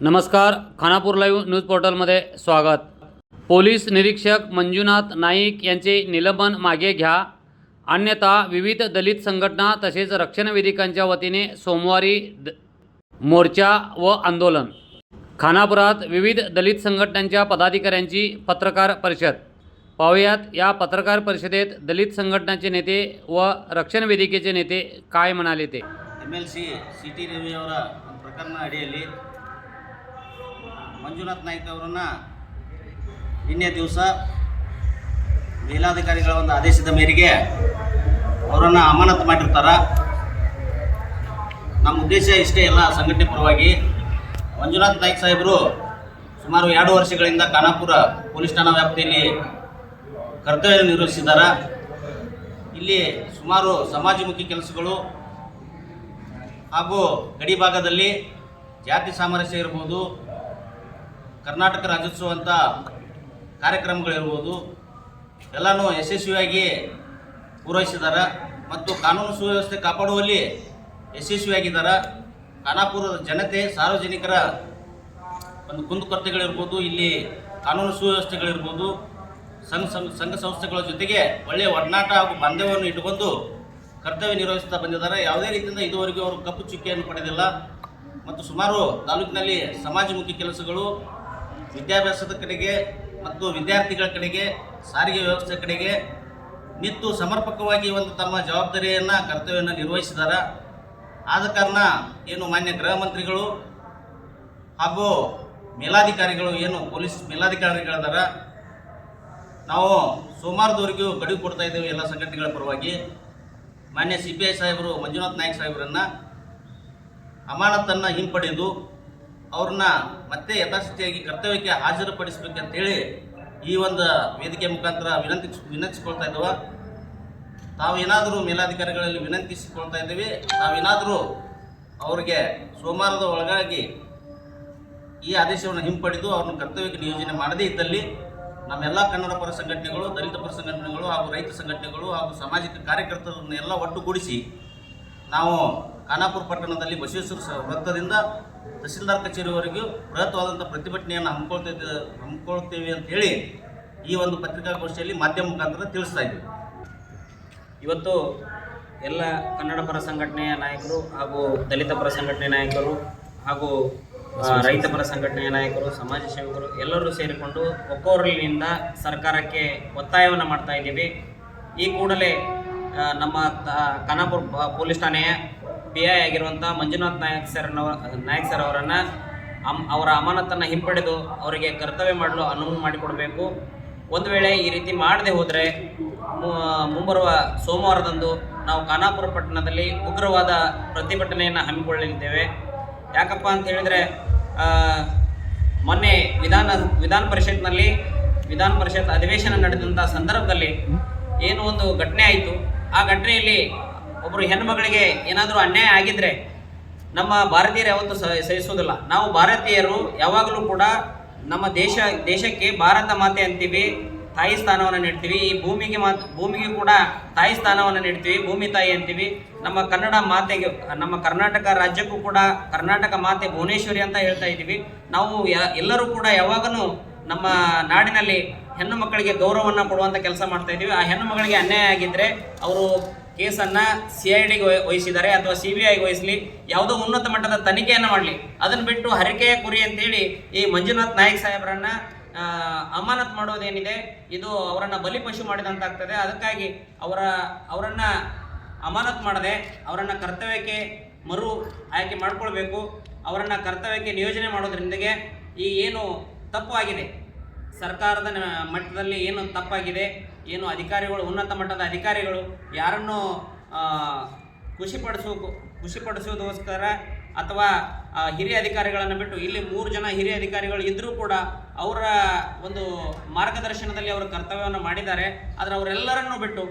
नमस्कार Khanapur live news पोर्टलमध्ये स्वागत. Police निरीक्षक मंजुनाथ नाईक यांचे निलंबन मागे घ्या. अन्यथा विविध दलित संघटना तसेच रक्षण वेदिकांच्या वतीने सोमवारी द मोर्चा व आंदोलन. खानापुरात विविध दलित संघटनांच्या पदाधिकाऱ्यांची पत्रकार परिषद. पाहुयात या पत्रकार परिषदेत दलित संघटनाचे नेते व ರಕ್ಷಣ ವೇದಿಕೆಯ ನೇತೆ ಕಾಯ ಮನಾಲಿತೆ M L C C T ರವಿಯವರ ಪ್ರಕರಣ ಅಡಿಯಲ್ಲಿ ಮಂಜುನಾಥ್ ನಾಯ್ಕ ಅವರನ್ನು ನಿನ್ನೆ ದಿವಸ ಮೇಲಾಧಿಕಾರಿಗಳ ಒಂದು ಆದೇಶದ ಮೇರೆಗೆ ಅವರನ್ನು ಅಮಾನತು ಮಾಡಿರ್ತಾರೆ. ನಮ್ಮ ಉದ್ದೇಶ ಇಷ್ಟೇ ಎಲ್ಲ ಸಂಘಟನೆ ಪರವಾಗಿ ಮಂಜುನಾಥ್ ನಾಯ್ಕ ಸಾಹೇಬರು ಸುಮಾರು ಎರಡು ವರ್ಷಗಳಿಂದ ಖಾನಾಪುರ ಪೊಲೀಸ್ ಠಾಣಾ ವ್ಯಾಪ್ತಿಯಲ್ಲಿ ಕರ್ತವ್ಯ ನಿರ್ವಹಿಸಿದ್ದಾರೆ. ಇಲ್ಲಿ ಸುಮಾರು ಸಮಾಜಮುಖಿ ಕೆಲಸಗಳು ಹಾಗೂ ಗಡಿ ಭಾಗದಲ್ಲಿ ಜಾತಿ ಸಾಮರಸ್ಯ ಇರ್ಬೋದು ಕರ್ನಾಟಕ ರಾಜ್ಯೋತ್ಸವ ಅಂತ ಕಾರ್ಯಕ್ರಮಗಳಿರ್ಬೋದು, ಎಲ್ಲನೂ ಯಶಸ್ವಿಯಾಗಿ ಪೂರೈಸಿದ್ದಾರೆ ಮತ್ತು ಕಾನೂನು ಸುವ್ಯವಸ್ಥೆ ಕಾಪಾಡುವಲ್ಲಿ ಯಶಸ್ವಿಯಾಗಿದ್ದಾರೆ ಖಾನಾಪುರದ ಜನತೆ, ಸಾರ್ವಜನಿಕರ ಒಂದು ಕುಂದುಕೊರತೆಗಳಿರ್ಬೋದು, ಇಲ್ಲಿ ಕಾನೂನು ಸುವ್ಯವಸ್ಥೆಗಳಿರ್ಬೋದು, ಸಂಘ ಸಂಘ ಸಂಸ್ಥೆಗಳ ಜೊತೆಗೆ ಒಳ್ಳೆಯ ಒಡನಾಟ ಹಾಗೂ ಬಾಂಧವ್ಯವನ್ನು ಇಟ್ಟುಕೊಂಡು ಕರ್ತವ್ಯ ನಿರ್ವಹಿಸ್ತಾ ಬಂದಿದ್ದಾರೆ. ಯಾವುದೇ ರೀತಿಯಿಂದ ಇದುವರೆಗೂ ಅವರು ಕಪ್ಪು ಚುಕ್ಕಿಯನ್ನು ಪಡೆದಿಲ್ಲ. ಮತ್ತು ಸುಮಾರು ತಾಲೂಕಿನಲ್ಲಿ ಸಮಾಜಮುಖಿ ಕೆಲಸಗಳು ವಿದ್ಯಾಭ್ಯಾಸದ ಕಡೆಗೆ ಮತ್ತು ವಿದ್ಯಾರ್ಥಿಗಳ ಕಡೆಗೆ, ಸಾರಿಗೆ ವ್ಯವಸ್ಥೆ ಕಡೆಗೆ ನಿತ್ತು ಸಮರ್ಪಕವಾಗಿ ಒಂದು ತಮ್ಮ ಜವಾಬ್ದಾರಿಯನ್ನು ಕರ್ತವ್ಯವನ್ನು ನಿರ್ವಹಿಸಿದ್ದಾರೆ ಆದ ಕಾರಣ ಏನು ಮಾನ್ಯ ಗೃಹ ಮಂತ್ರಿಗಳು ಹಾಗೂ ಮೇಲಾಧಿಕಾರಿಗಳು ಏನು ಪೊಲೀಸ್ ಮೇಲಾಧಿಕಾರಿಗಳಿದ್ದಾರೆ ನಾವು ಸೋಮವಾರದವರೆಗೂ ಗಡಿವು ಕೊಡ್ತಾ ಇದ್ದೇವೆ ಎಲ್ಲ ಸಂಘಟನೆಗಳ ಪರವಾಗಿ. ಮಾನ್ಯ ಸಿ ಪಿ ಐ ಸಾಹೇಬರು, ಮಂಜುನಾಥ್ ನಾಯಕ್ ಸಾಹೇಬರನ್ನು ಅಮಾನತನ್ನು ಹಿಂಪಡೆದು ಅವ್ರನ್ನ ಮತ್ತೆ ಯಥಾಸ್ಥಿತಿಯಾಗಿ ಕರ್ತವ್ಯಕ್ಕೆ ಹಾಜರುಪಡಿಸಬೇಕಂತೇಳಿ ಈ ಒಂದು ವೇದಿಕೆ ಮುಖಾಂತರ ವಿನಂತಿ ವಿನಂತಿಸ್ಕೊಳ್ತಾ ಇದ್ದೇವೆ. ತಾವೇನಾದರೂ ಮೇಲಾಧಿಕಾರಿಗಳಲ್ಲಿ ವಿನಂತಿಸಿಕೊಳ್ತಾ ಇದ್ದೀವಿ. ತಾವೇನಾದರೂ ಅವರಿಗೆ ಸೋಮವಾರದ ಒಳಗಾಗಿ ಈ ಆದೇಶವನ್ನು ಹಿಂಪಡೆದು ಅವ್ರನ್ನ ಕರ್ತವ್ಯಕ್ಕೆ ನಿಯೋಜನೆ ಮಾಡದೇ ಇದ್ದಲ್ಲಿ ನಮ್ಮೆಲ್ಲ ಕನ್ನಡ ಪರ ಸಂಘಟನೆಗಳು, ದಲಿತ ಪರ ಸಂಘಟನೆಗಳು ಹಾಗೂ ರೈತ ಸಂಘಟನೆಗಳು ಹಾಗೂ ಸಾಮಾಜಿಕ ಕಾರ್ಯಕರ್ತರನ್ನೆಲ್ಲ ಒಟ್ಟುಗೂಡಿಸಿ ನಾವು ಖಾನಾಪುರ ಪಟ್ಟಣದಲ್ಲಿ ಬಸವೇಶ್ವರ ವೃತ್ತದಿಂದ ತಹಸೀಲ್ದಾರ್ ಕಚೇರಿವರೆಗೂ ಬೃಹತ್ವಾದಂಥ ಪ್ರತಿಭಟನೆಯನ್ನು ಹಮ್ಮಿಕೊಳ್ತಿದ್ದ ಹಮ್ಮಿಕೊಳ್ತೇವೆ ಅಂತ ಹೇಳಿ ಈ ಒಂದು ಪತ್ರಿಕಾಗೋಷ್ಠಿಯಲ್ಲಿ ಮಾಧ್ಯಮ ಮುಖಾಂತರ ತಿಳಿಸ್ತಾ ಇದ್ದೀವಿ ಇವತ್ತು ಎಲ್ಲ ಕನ್ನಡ ಪರ ಸಂಘಟನೆಯ ನಾಯಕರು ಹಾಗೂ ದಲಿತ ಪರ ಸಂಘಟನೆ ನಾಯಕರು ಹಾಗೂ ರೈತ ಪರ ಸಂಘಟನೆಯ ನಾಯಕರು ಸಮಾಜ ಸೇವಕರು ಎಲ್ಲರೂ ಸೇರಿಕೊಂಡು ಒಕ್ಕೋರಲಿನಿಂದ ಸರ್ಕಾರಕ್ಕೆ ಒತ್ತಾಯವನ್ನು ಮಾಡ್ತಾ ಇದ್ದೀವಿ. ಈ ಕೂಡಲೇ ನಮ್ಮ ಖಾನಾಪುರ ಪೊಲೀಸ್ ಠಾಣೆಯ ಪಿ ಐ ಆಗಿರುವಂಥ ಮಂಜುನಾಥ್ ನಾಯಕ್ ಸರ್ನವ ನಾಯಕ್ ಸರ್ ಅವರನ್ನು ಅಮ್ ಅವರ ಅಮಾನತನ್ನು ಹಿಂಪಡೆದು ಅವರಿಗೆ ಕರ್ತವ್ಯ ಮಾಡಲು ಅನುವು ಮಾಡಿಕೊಡಬೇಕು. ಒಂದು ವೇಳೆ ಈ ರೀತಿ ಮಾಡದೆ ಹೋದರೆ ಮುಂಬರುವ ಸೋಮವಾರದಂದು ನಾವು ಖಾನಾಪುರ ಪಟ್ಟಣದಲ್ಲಿ ಉಗ್ರವಾದ ಪ್ರತಿಭಟನೆಯನ್ನು ಹಮ್ಮಿಕೊಳ್ಳಲಿದ್ದೇವೆ. ಯಾಕಪ್ಪ ಅಂತ ಹೇಳಿದರೆ ಮೊನ್ನೆ ವಿಧಾನ ವಿಧಾನ ಪರಿಷತ್ನಲ್ಲಿ ವಿಧಾನ ಪರಿಷತ್ ಅಧಿವೇಶನ ನಡೆದಂಥ ಸಂದರ್ಭದಲ್ಲಿ ಏನು ಒಂದು ಘಟನೆ ಆಯಿತು. ಆ ಘಟನೆಯಲ್ಲಿ ಒಬ್ಬರು ಹೆಣ್ಮಗಳಿಗೆ ಏನಾದರೂ ಅನ್ಯಾಯ ಆಗಿದ್ರೆ ನಮ್ಮ ಭಾರತೀಯರು ಯಾವತ್ತೂ ಸಹ ಸಹಿಸೋದಿಲ್ಲ ನಾವು ಭಾರತೀಯರು ಯಾವಾಗಲೂ ಕೂಡ ನಮ್ಮ ದೇಶ, ದೇಶಕ್ಕೆ ಭಾರತ ಮಾತೆ ಅಂತೀವಿ, ತಾಯಿ ಸ್ಥಾನವನ್ನು ನೀಡ್ತೀವಿ. ಈ ಭೂಮಿಗೆ ಮಾತ್, ಭೂಮಿಗೆ ಕೂಡ ತಾಯಿ ಸ್ಥಾನವನ್ನು ನೀಡ್ತೀವಿ, ಭೂಮಿ ತಾಯಿ ಅಂತೀವಿ. ನಮ್ಮ ಕನ್ನಡ ಮಾತೆಗೆ, ನಮ್ಮ ಕರ್ನಾಟಕ ರಾಜ್ಯಕ್ಕೂ ಕೂಡ ಕರ್ನಾಟಕ ಮಾತೆ ಭುವನೇಶ್ವರಿ ಅಂತ ಹೇಳ್ತಾ ಇದ್ದೀವಿ. ನಾವು ಎಲ್ಲರೂ ಕೂಡ ಯಾವಾಗಲೂ ನಮ್ಮ ನಾಡಿನಲ್ಲಿ ಹೆಣ್ಣು ಮಕ್ಕಳಿಗೆ ಗೌರವವನ್ನು ಕೊಡುವಂಥ ಕೆಲಸ ಮಾಡ್ತಾ ಇದ್ದೀವಿ. ಆ ಹೆಣ್ಣು ಮಕ್ಕಳಿಗೆ ಅನ್ಯಾಯ ಆಗಿದ್ದರೆ ಅವರು ಕೇಸನ್ನು ಸಿ ಐ ಡಿಗೆ ವಹಿಸಿದ್ದಾರೆ ಅಥವಾ ಸಿ ಬಿ ಐಗೆ ವಹಿಸಲಿ, ಯಾವುದೋ ಉನ್ನತ ಮಟ್ಟದ ತನಿಖೆಯನ್ನು ಮಾಡಲಿ. ಅದನ್ನು ಬಿಟ್ಟು ಹರಿಕೆಯ ಕುರಿ ಅಂತೇಳಿ ಈ ಮಂಜುನಾಥ್ ನಾಯಕ್ ಸಾಹೇಬರನ್ನ ಅಮಾನತ್ ಮಾಡೋದೇನಿದೆ, ಇದು ಅವರನ್ನ ಬಲಿಪಶು ಮಾಡಿದಂತಾಗ್ತದೆ. ಅದಕ್ಕಾಗಿ ಅವರ, ಅವರನ್ನ ಅಮಾನತ್ ಮಾಡದೆ, ಅವರನ್ನ ಕರ್ತವ್ಯಕ್ಕೆ ಮರು ಆಯ್ಕೆ ಮಾಡಿಕೊಳ್ಬೇಕು. ಅವರನ್ನ ಕರ್ತವ್ಯಕ್ಕೆ ನಿಯೋಜನೆ ಮಾಡೋದ್ರಿಂದಗೆ ಈ ಏನು ತಪ್ಪು ಆಗಿದೆ ಸರ್ಕಾರದ ಮಟ್ಟದಲ್ಲಿ ಏನು ತಪ್ಪಾಗಿದೆ? ಏನು ಅಧಿಕಾರಿಗಳು, ಉನ್ನತ ಮಟ್ಟದ ಅಧಿಕಾರಿಗಳು ಯಾರನ್ನು ಖುಷಿಪಡಿಸೋ ಖುಷಿಪಡಿಸೋದಕ್ಕೋಸ್ಕರ ಅಥವಾ ಹಿರಿಯ ಅಧಿಕಾರಿಗಳನ್ನು ಬಿಟ್ಟು ಇಲ್ಲಿ ಮೂರು ಜನ ಹಿರಿಯ ಅಧಿಕಾರಿಗಳು ಇದ್ದರೂ ಕೂಡ ಅವರ ಒಂದು ಮಾರ್ಗದರ್ಶನದಲ್ಲಿ ಅವರು ಕರ್ತವ್ಯವನ್ನು ಮಾಡಿದ್ದಾರೆ. ಆದರೆ ಅವರೆಲ್ಲರನ್ನು ಬಿಟ್ಟು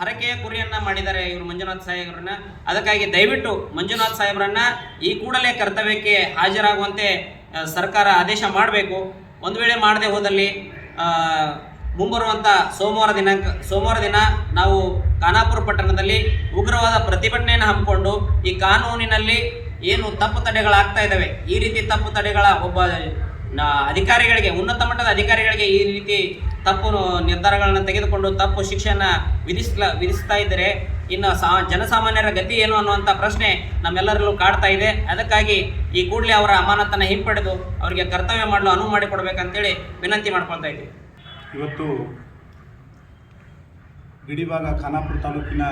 ಹರಕೆಯ ಕುರಿಯನ್ನ ಮಾಡಿದ್ದಾರೆ ಇವರು ಮಂಜುನಾಥ್ ಸಾಹೇಬ್ರನ್ನ ಅದಕ್ಕಾಗಿ ದಯವಿಟ್ಟು ಮಂಜುನಾಥ್ ಸಾಹೇಬ್ರನ್ನ ಈ ಕೂಡಲೇ ಕರ್ತವ್ಯಕ್ಕೆ ಹಾಜರಾಗುವಂತೆ ಸರ್ಕಾರ ಆದೇಶ ಮಾಡಬೇಕು. ಒಂದು ವೇಳೆ ಮಾಡದೆ ಹೋದಲ್ಲಿ ಮುಂಬರುವಂಥ ಸೋಮವಾರ ದಿನಾಂಕ, ಸೋಮವಾರ ದಿನ ನಾವು ಖಾನಾಪುರ ಪಟ್ಟಣದಲ್ಲಿ ಉಗ್ರವಾದ ಪ್ರತಿಭಟನೆಯನ್ನು ಹಮ್ಮಿಕೊಂಡು ಈ ಕಾನೂನಿನಲ್ಲಿ ಏನು ತಪ್ಪು ತಡೆಗಳಾಗ್ತಾ ಇದ್ದಾವೆ, ಈ ರೀತಿ ತಪ್ಪು ತಡೆಗಳ ಒಬ್ಬ ಅಧಿಕಾರಿಗಳಿಗೆ, ಉನ್ನತ ಮಟ್ಟದ ಅಧಿಕಾರಿಗಳಿಗೆ ಈ ರೀತಿ ತಪ್ಪು ನಿರ್ಧಾರಗಳನ್ನು ತೆಗೆದುಕೊಂಡು ತಪ್ಪು ಶಿಕ್ಷೆಯನ್ನು ವಿಧಿಸ್ಲ, ವಿಧಿಸ್ತಾ ಇದ್ದರೆ ಇನ್ನು ಸಾ, ಜನಸಾಮಾನ್ಯರ ಗತಿ ಏನು ಅನ್ನುವಂಥ ಪ್ರಶ್ನೆ ನಮ್ಮೆಲ್ಲರಲ್ಲೂ ಕಾಡ್ತಾ ಇದೆ. ಅದಕ್ಕಾಗಿ ಈ ಕೂಡಲೇ ಅವರ ಅಮಾನತನ್ನು ಹಿಂಪಡೆದು ಅವರಿಗೆ ಕರ್ತವ್ಯ ಮಾಡಲು ಅನುವು ಮಾಡಿಕೊಡ್ಬೇಕಂತೇಳಿ ವಿನಂತಿ ಮಾಡ್ಕೊಳ್ತಾ ಇದ್ದೀವಿ. ಇವತ್ತು ಗಡಿಭಾಗ ಖಾನಾಪುರ ತಾಲೂಕಿನ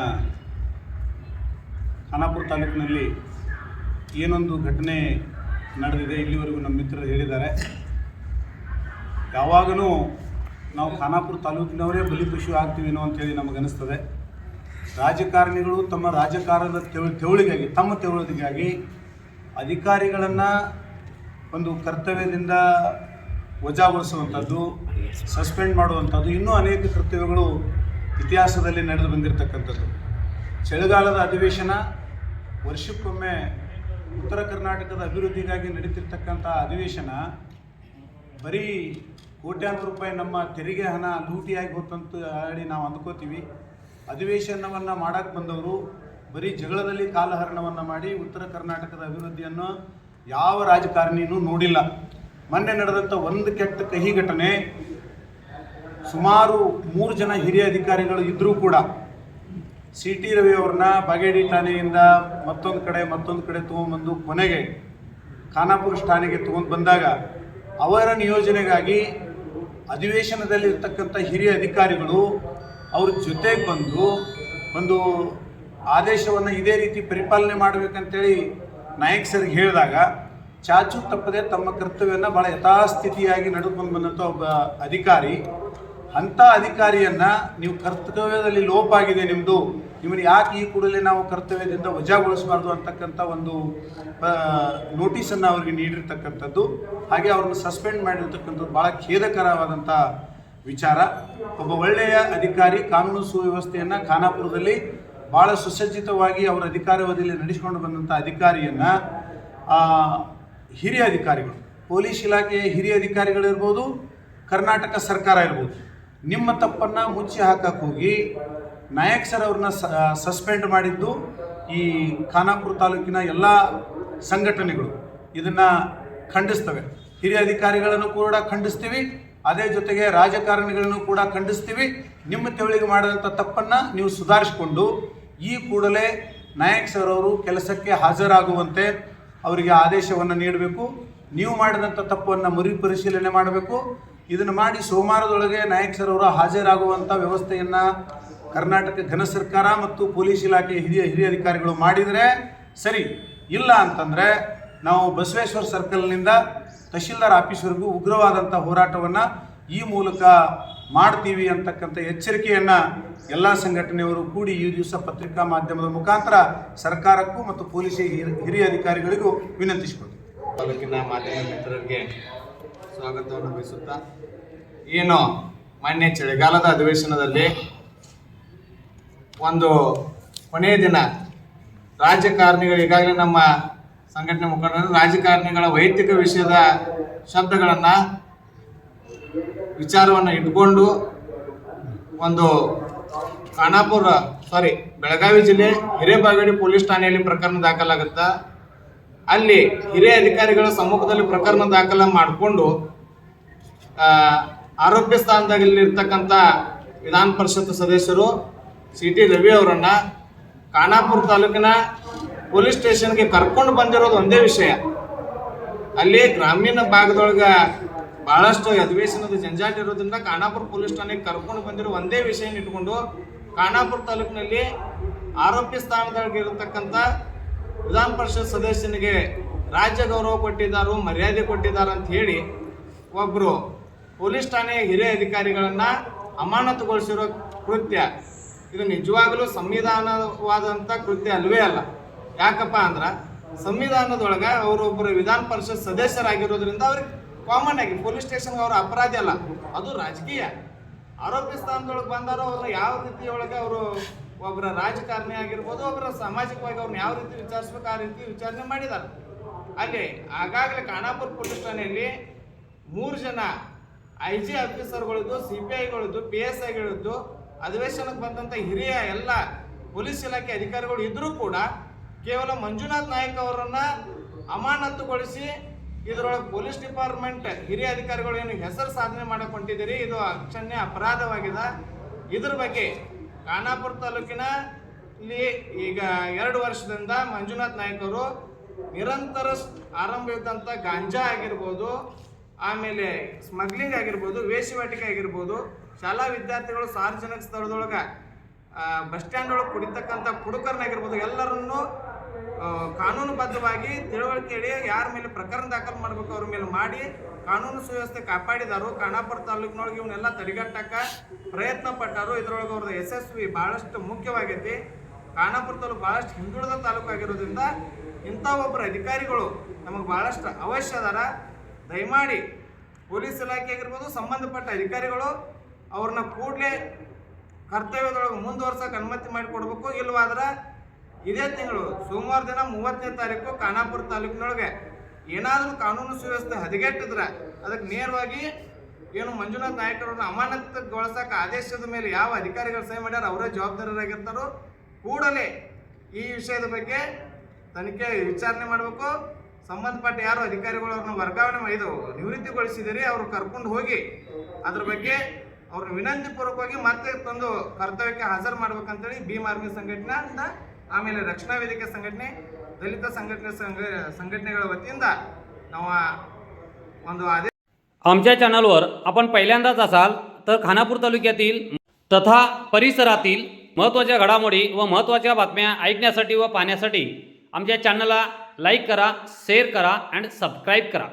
ಖಾನಾಪುರ ತಾಲೂಕಿನಲ್ಲಿ ಏನೊಂದು ಘಟನೆ ನಡೆದಿದೆ ಇಲ್ಲಿವರೆಗೂ ನಮ್ಮ ಮಿತ್ರರು ಹೇಳಿದ್ದಾರೆ. ಯಾವಾಗಲೂ ನಾವು ಖಾನಾಪುರ ತಾಲೂಕಿನವರೇ ಬಲಿಪಶು ಆಗ್ತೀವೇನೋ ಅಂತೇಳಿ ನಮಗನಿಸ್ತದೆ ರಾಜಕಾರಣಿಗಳು ತಮ್ಮ ರಾಜಕಾರಣದ ತೆವಳು ತೆವಳಿಗಾಗಿ ತಮ್ಮ ತೆವಳಿಗಾಗಿ ಅಧಿಕಾರಿಗಳನ್ನು ಒಂದು ಕರ್ತವ್ಯದಿಂದ ವಜಾಗೊಳಿಸುವಂಥದ್ದು, ಸಸ್ಪೆಂಡ್ ಮಾಡುವಂಥದ್ದು, ಇನ್ನೂ ಅನೇಕ ಕೃತ್ಯಗಳು ಇತಿಹಾಸದಲ್ಲಿ ನಡೆದು ಬಂದಿರತಕ್ಕಂಥದ್ದು. ಚಳಿಗಾಲದ ಅಧಿವೇಶನ ವರ್ಷಕ್ಕೊಮ್ಮೆ ಉತ್ತರ ಕರ್ನಾಟಕದ ಅಭಿವೃದ್ಧಿಗಾಗಿ ನಡೀತಿರ್ತಕ್ಕಂಥ ಅಧಿವೇಶನ, ಬರೀ ಕೋಟ್ಯಾಂತರ ರೂಪಾಯಿ ನಮ್ಮ ತೆರಿಗೆ ಹಣ ಲೂಟಿಯಾಗಿ ಹೋತಂತ ಹೇಳಿ ನಾವು ಅಂದ್ಕೋತೀವಿ. ಅಧಿವೇಶನವನ್ನು ಮಾಡಕ್ಕೆ ಬಂದವರು ಬರೀ ಜಗಳದಲ್ಲಿ ಕಾಲಹರಣವನ್ನು ಮಾಡಿ ಉತ್ತರ ಕರ್ನಾಟಕದ ಅಭಿವೃದ್ಧಿಯನ್ನು ಯಾವ ರಾಜಕಾರಣಿನೂ ನೋಡಿಲ್ಲ. ಮೊನ್ನೆ ನಡೆದಂಥ ಒಂದು ಕೆಟ್ಟ ಕಹಿ ಘಟನೆ ಸುಮಾರು ಮೂರು ಜನ ಹಿರಿಯ ಅಧಿಕಾರಿಗಳು ಇದ್ದರೂ ಕೂಡ ಸಿ ಟಿ ರವಿ ಅವ್ರನ್ನ ಬಾಗೇಡಿ ಠಾಣೆಯಿಂದ ಮತ್ತೊಂದು ಕಡೆ ಮತ್ತೊಂದು ಕಡೆ ತೊಗೊಂಬಂದು ಕೊನೆಗೆ ಖಾನಾಪುರ ಠಾಣೆಗೆ ತೊಗೊಂಡು ಬಂದಾಗ ಅವರ ನಿಯೋಜನೆಗಾಗಿ ಅಧಿವೇಶನದಲ್ಲಿ ಇರ್ತಕ್ಕಂಥ ಹಿರಿಯ ಅಧಿಕಾರಿಗಳು ಅವ್ರ ಜೊತೆಗೆ ಬಂದು ಒಂದು ಆದೇಶವನ್ನು ಇದೇ ರೀತಿ ಪರಿಪಾಲನೆ ಮಾಡಬೇಕಂತೇಳಿ ನಾಯಕ್ ಸರ್ಗೆ ಹೇಳಿದಾಗ ಚಾಚು ತಪ್ಪದೆ ತಮ್ಮ ಕರ್ತವ್ಯವನ್ನು ಭಾಳ ಯಥಾಸ್ಥಿತಿಯಾಗಿ ನಡೆದುಕೊಂಡು ಬಂದಂಥ ಒಬ್ಬ ಅಧಿಕಾರಿ. ಅಂಥ ಅಧಿಕಾರಿಯನ್ನ ನೀವು ಕರ್ತವ್ಯದಲ್ಲಿ ಲೋಪ ಆಗಿದೆ ನಿಮ್ಮದು ನಿಮ್ಮನ್ನು ಯಾಕೆ ಈ ಕೂಡಲೇ ನಾವು ಕರ್ತವ್ಯದಿಂದ ವಜಾಗೊಳಿಸಬಾರ್ದು ಅಂತಕ್ಕಂಥ ಒಂದು ನೋಟಿಸನ್ನು ಅವರಿಗೆ ನೀಡಿರ್ತಕ್ಕಂಥದ್ದು. ಹಾಗೆ ಅವ್ರನ್ನ ಸಸ್ಪೆಂಡ್ ಮಾಡಿರ್ತಕ್ಕಂಥದ್ದು ಭಾಳ ಖೇದಕರವಾದಂಥ ವಿಚಾರ. ಒಬ್ಬ ಒಳ್ಳೆಯ ಅಧಿಕಾರಿ ಕಾನೂನು ಸುವ್ಯವಸ್ಥೆಯನ್ನು ಖಾನಾಪುರದಲ್ಲಿ ಭಾಳ ಸುಸಜ್ಜಿತವಾಗಿ ಅವರ ಅಧಿಕಾರವಧಿಯಲ್ಲಿ ನಡೆಸಿಕೊಂಡು ಬಂದಂಥ ಅಧಿಕಾರಿಯನ್ನು ಹಿರಿಯ ಅಧಿಕಾರಿಗಳು, ಪೊಲೀಸ್ ಇಲಾಖೆಯ ಹಿರಿಯ ಅಧಿಕಾರಿಗಳಿರ್ಬೋದು, ಕರ್ನಾಟಕ ಸರ್ಕಾರ ಇರ್ಬೋದು, ನಿಮ್ಮ ತಪ್ಪನ್ನು ಮುಚ್ಚಿ ಹಾಕಕ್ಕೆ ಹೋಗಿ ನಾಯಕ್ ಸರ್ ಅವ್ರನ್ನ ಸಸ್ಪೆಂಡ್ ಮಾಡಿದ್ದು ಈ ಖಾನಾಪುರ ತಾಲೂಕಿನ ಎಲ್ಲ ಸಂಘಟನೆಗಳು. ಇದನ್ನು ಖಂಡಿಸ್ತವೆ. ಹಿರಿಯ ಅಧಿಕಾರಿಗಳನ್ನು ಕೂಡ ಖಂಡಿಸ್ತೀವಿ. ಅದೇ ಜೊತೆಗೆ ರಾಜಕಾರಣಿಗಳನ್ನು ಕೂಡ ಖಂಡಿಸ್ತೀವಿ. ನಿಮ್ಮ ತಿಳಿಗೆ ಮಾಡಿದಂಥ ತಪ್ಪನ್ನು ನೀವು ಸುಧಾರಿಸಿಕೊಂಡು ಈ ಕೂಡಲೇ ನಾಯಕ್ ಸರ್ ಅವರು ಕೆಲಸಕ್ಕೆ ಹಾಜರಾಗುವಂತೆ ಅವರಿಗೆ ಆದೇಶವನ್ನು ನೀಡಬೇಕು. ನೀವು ಮಾಡಿದಂಥ ತಪ್ಪನ್ನು ಮರುಪರಿಶೀಲನೆ ಮಾಡಬೇಕು. ಇದನ್ನು ಮಾಡಿ ಸೋಮವಾರದೊಳಗೆ ನಾಯಕ್ ಸರ್ ಅವರು ಹಾಜರಾಗುವಂಥ ವ್ಯವಸ್ಥೆಯನ್ನು ಕರ್ನಾಟಕ ಘನ ಸರ್ಕಾರ ಮತ್ತು ಪೊಲೀಸ್ ಇಲಾಖೆ ಹಿರಿಯ ಹಿರಿಯ ಅಧಿಕಾರಿಗಳು ಮಾಡಿದರೆ ಸರಿ. ಇಲ್ಲ ಅಂತಂದರೆ ನಾವು ಬಸವೇಶ್ವರ ಸರ್ಕಲ್ನಿಂದ ತಹಶೀಲ್ದಾರ್ ಆಫೀಸ್ವರೆಗೂ ಉಗ್ರವಾದಂಥ ಹೋರಾಟವನ್ನು ಈ ಮೂಲಕ ಮಾಡ್ತೀವಿ ಅಂತಕ್ಕಂಥ ಎಚ್ಚರಿಕೆಯನ್ನು ಎಲ್ಲ ಸಂಘಟನೆಯವರು ಕೂಡಿ ಈ ದಿವಸ ಪತ್ರಿಕಾ ಮಾಧ್ಯಮದ ಮುಖಾಂತರ ಸರ್ಕಾರಕ್ಕೂ ಮತ್ತು ಪೊಲೀಸ್ ಹಿರಿ- ಹಿರಿಯ ಅಧಿಕಾರಿಗಳಿಗೂ ವಿನಂತಿಸಿಕೊಳ್ತೀವಿ. ತಾಲೂಕಿನ ಮಾಧ್ಯಮ ಮಿತ್ರರಿಗೆ ಸ್ವಾಗತವನ್ನು ಬಯಸುತ್ತಾ ಏನು ಮಾನ್ಯ ಚಳಿಗಾಲದ ಅಧಿವೇಶನದಲ್ಲಿ ಒಂದು ಕೊನೆಯ ದಿನ ರಾಜಕಾರಣಿಗಳು ಈಗಾಗಲೇ ನಮ್ಮ ಸಂಘಟನೆ ಮುಖಂಡರು ರಾಜಕಾರಣಿಗಳ ವೈಯಕ್ತಿಕ ವಿಷಯದ ಶಬ್ದಗಳನ್ನು ವಿಚಾರವನ್ನು ಇಟ್ಕೊಂಡು ಒಂದು ಖಾನಾಪುರ ಸಾರಿ ಬೆಳಗಾವಿ ಜಿಲ್ಲೆ ಹಿರೇಬಾಗೇಡಿ ಪೊಲೀಸ್ ಠಾಣೆಯಲ್ಲಿ ಪ್ರಕರಣ ದಾಖಲಾಗುತ್ತಾ? ಅಲ್ಲಿ ಹಿರಿಯ ಅಧಿಕಾರಿಗಳ ಸಮ್ಮುಖದಲ್ಲಿ ಪ್ರಕರಣ ದಾಖಲ ಮಾಡಿಕೊಂಡು ಆರೋಗ್ಯ ಸ್ಥಾನದಲ್ಲಿರ್ತಕ್ಕಂಥ ವಿಧಾನ ಪರಿಷತ್ ಸದಸ್ಯರು ಸಿ ಟಿ ರವಿ ಅವರನ್ನ ಖಾನಾಪುರ ತಾಲೂಕಿನ ಪೊಲೀಸ್ ಸ್ಟೇಷನ್ಗೆ ಕರ್ಕೊಂಡು ಬಂದಿರೋದು ಒಂದೇ ವಿಷಯ. ಅಲ್ಲಿ ಗ್ರಾಮೀಣ ಭಾಗದೊಳಗೆ ಬಹಳಷ್ಟು ಅಧಿವೇಶನದ ಜಂಜಾಟ ಇರೋದ್ರಿಂದ ಖಾನಾಪುರ ಪೊಲೀಸ್ ಠಾಣೆಗೆ ಕರ್ಕೊಂಡು ಬಂದಿರೋ ಒಂದೇ ವಿಷಯ ಇಟ್ಕೊಂಡು ಖಾನಾಪುರ ತಾಲೂಕಿನಲ್ಲಿ ಆರೋಪಿ ಸ್ಥಾನದೊಳಗೆ ಇರತಕ್ಕಂಥ ವಿಧಾನ ಪರಿಷತ್ ಸದಸ್ಯನಿಗೆ ರಾಜ್ಯ ಗೌರವ ಕೊಟ್ಟಿದ್ದಾರು, ಮರ್ಯಾದೆ ಕೊಟ್ಟಿದ್ದಾರೆ ಅಂತ ಹೇಳಿ ಒಬ್ಬರು ಪೊಲೀಸ್ ಠಾಣೆಯ ಹಿರಿಯ ಅಧಿಕಾರಿಗಳನ್ನ ಅಮಾನತುಗೊಳಿಸಿರೋ ಕೃತ್ಯ. ಇದು ನಿಜವಾಗಲೂ ಸಂವಿಧಾನವಾದಂಥ ಕೃತ್ಯ ಅಲ್ವೇ ಅಲ್ಲ. ಯಾಕಪ್ಪ ಅಂದ್ರೆ ಸಂವಿಧಾನದೊಳಗೆ ಅವರೊಬ್ಬರು ವಿಧಾನ ಪರಿಷತ್ ಸದಸ್ಯರಾಗಿರೋದ್ರಿಂದ ಅವ್ರಿಗೆ ಕಾಮನ್ ಆಗಿ ಪೊಲೀಸ್ ಸ್ಟೇಷನ್ ಅವರ ಅಪರಾಧ ಅಲ್ಲ. ಅದು ರಾಜಕೀಯ. ಆರೋಪಿ ಸ್ಥಾನದೊಳಗೆ ಬಂದಾರೋ ಅವ್ರನ್ನ ಯಾವ ರೀತಿ ಒಳಗೆ ಅವರು ಒಬ್ಬರ ರಾಜಕಾರಣಿ ಆಗಿರ್ಬೋದು ಒಬ್ಬರ ಸಾಮಾಜಿಕವಾಗಿ ಅವ್ರನ್ನ ಯಾವ ರೀತಿ ವಿಚಾರಿಸ್ಬೇಕು, ಆ ರೀತಿ ವಿಚಾರಣೆ ಮಾಡಿದ್ದಾರೆ ಅಲ್ಲಿ ಆಗಾಗಲೇ ಖಾನಾಪುರ ಪೊಲೀಸ್ ಠಾಣೆಯಲ್ಲಿ ಮೂರು ಜನ ಐ ಜಿ ಆಫೀಸರ್ಗಳದ್ದು ಸಿ ಪಿ ಐಗಳದ್ದು ಪಿ ಎಸ್ ಐಗಳದ್ದು ಅಧಿವೇಶನಕ್ಕೆ ಬಂದಂಥ ಹಿರಿಯ ಎಲ್ಲ ಪೊಲೀಸ್ ಇಲಾಖೆ ಅಧಿಕಾರಿಗಳು ಇದ್ದರೂ ಕೂಡ ಕೇವಲ ಮಂಜುನಾಥ್ ನಾಯಕ್ ಅವರನ್ನು ಅಮಾನತುಗೊಳಿಸಿ ಇದರೊಳಗೆ ಪೊಲೀಸ್ ಡಿಪಾರ್ಟ್ಮೆಂಟ್ ಹಿರಿಯ ಅಧಿಕಾರಿಗಳು ಏನು ಹೆಸರು ಸಾಧನೆ ಮಾಡಕ್ ಹೊಂಟಿದ್ದೀರಿ ಇದು ಅಕ್ಷಣ್ಯ ಅಪರಾಧವಾಗಿದೆ. ಇದ್ರ ಬಗ್ಗೆ ಖಾನಾಪುರ ತಾಲೂಕಿನ ಇಲ್ಲಿ ಈಗ ಎರಡು ವರ್ಷದಿಂದ ಮಂಜುನಾಥ್ ನಾಯಕ್ ಅವರು ನಿರಂತರ ಆರಂಭ ಇದ್ದಂಥ ಗಾಂಜಾ ಆಗಿರ್ಬೋದು, ಆಮೇಲೆ ಸ್ಮಗ್ಲಿಂಗ್ ಆಗಿರ್ಬೋದು ವೇಷವಾಟಿಕೆ ಆಗಿರ್ಬೋದು, ಶಾಲಾ ವಿದ್ಯಾರ್ಥಿಗಳು ಸಾರ್ವಜನಿಕ ಸ್ಥಳದೊಳಗೆ ಬಸ್ ಸ್ಟ್ಯಾಂಡ್ ಒಳಗೆ ಕುಡಿತಕ್ಕಂಥ ಕುಡುಕರನ್ನಾಗಿರ್ಬೋದು ಎಲ್ಲರನ್ನೂ ಕಾನೂನುಬದ್ಧವಾಗಿ ತಿಳುವಳಿಕೆ ಯಾರ ಮೇಲೆ ಪ್ರಕರಣ ದಾಖಲು ಮಾಡಬೇಕು ಅವ್ರ ಮೇಲೆ ಮಾಡಿ ಕಾನೂನು ಸುವ್ಯವಸ್ಥೆ ಕಾಪಾಡಿದಾರು. ಖಾನಾಪುರ ತಾಲೂಕಿನೊಳಗೆ ಇವನ್ನೆಲ್ಲ ತಡೆಗಟ್ಟಕ ಪ್ರಯತ್ನ ಪಟ್ಟರು. ಇದ್ರೊಳಗೆ ಅವ್ರದ್ದು ಯಶಸ್ವಿ ಭಾಳಷ್ಟು ಮುಖ್ಯವಾಗೈತಿ. ಖಾನಾಪುರ ತಾಲೂಕು ಭಾಳಷ್ಟು ಹಿಂದುಳಿದ ತಾಲೂಕು ಆಗಿರೋದ್ರಿಂದ ಇಂಥ ಒಬ್ಬರು ಅಧಿಕಾರಿಗಳು ನಮಗೆ ಭಾಳಷ್ಟು ಅವಶ್ಯ ಅದಾರ. ದಯಮಾಡಿ ಪೊಲೀಸ್ ಇಲಾಖೆ ಆಗಿರ್ಬೋದು, ಸಂಬಂಧಪಟ್ಟ ಅಧಿಕಾರಿಗಳು ಅವ್ರನ್ನ ಕೂಡಲೇ ಕರ್ತವ್ಯದೊಳಗೆ ಮುಂದುವರ್ಸಕ್ಕೆ ಅನುಮತಿ ಮಾಡಿಕೊಡ್ಬೇಕು. ಇಲ್ವಾದ್ರೆ ಇದೇ ತಿಂಗಳು, ಸೋಮವಾರ ದಿನ ಮೂವತ್ತನೇ ತಾರೀಕು ಖಾನಾಪುರ ತಾಲೂಕಿನೊಳಗೆ. ಏನಾದರೂ ಕಾನೂನು ಸುವ್ಯವಸ್ಥೆ ಹದಗೆಟ್ಟಿದ್ರೆ ಅದಕ್ಕೆ ನೇರವಾಗಿ ಏನು ಮಂಜುನಾಥ್ ನಾಯಕರನ್ನು ಅಮಾನತುಗೊಳಿಸಕ್ಕೆ ಆದೇಶದ ಮೇಲೆ ಯಾವ ಅಧಿಕಾರಿಗಳು ಸಹಿ ಮಾಡ್ಯಾರ ಅವರೇ ಜವಾಬ್ದಾರರಾಗಿರ್ತಾರೋ, ಕೂಡಲೇ ಈ ವಿಷಯದ ಬಗ್ಗೆ ತನಿಖೆ ವಿಚಾರಣೆ ಮಾಡಬೇಕು. ಸಂಬಂಧಪಟ್ಟ ಯಾರು ಅಧಿಕಾರಿಗಳು ಅವ್ರನ್ನ ವರ್ಗಾವಣೆ ಇದು ನಿವೃತ್ತಿಗೊಳಿಸಿದಿರಿ ಅವ್ರು ಕರ್ಕೊಂಡು ಹೋಗಿ ಅದ್ರ ಬಗ್ಗೆ ಅವ್ರನ್ನ ವಿನಂತಿ ಪೂರ್ವಕವಾಗಿ ಮತ್ತೆ ತಂದು ಕರ್ತವ್ಯಕ್ಕೆ ಹಾಜರು ಮಾಡ್ಬೇಕಂತೇಳಿ ಭೀಮ್ ಆರ್ಮಿ ಸಂಘಟನೆ ಅಂತ ಆಮೇಲೆ ರಕ್ಷಣಾ ವೇದಿಕೆ ಸಂಘಟನೆ ದಲಿತ ಸಂಘಟನೆ ಸಂಘ ಸಂಘಟನೆಗಳ ವತಿಯಿಂದ ನಾವು ಒಂದು ಆದೇಶ आमच्या चॅनलवर आपण पहिल्यांदाच असाल तर खानापूर तालुक्यातील तथा परिसरातील महत्त्वाच्या घडामोडी व महत्त्वाच्या बातम्या ऐकण्यासाठी व पाहण्यासाठी आमच्या चॅनलला लाईक करा शेअर करा अँड सबस्क्राईब करा.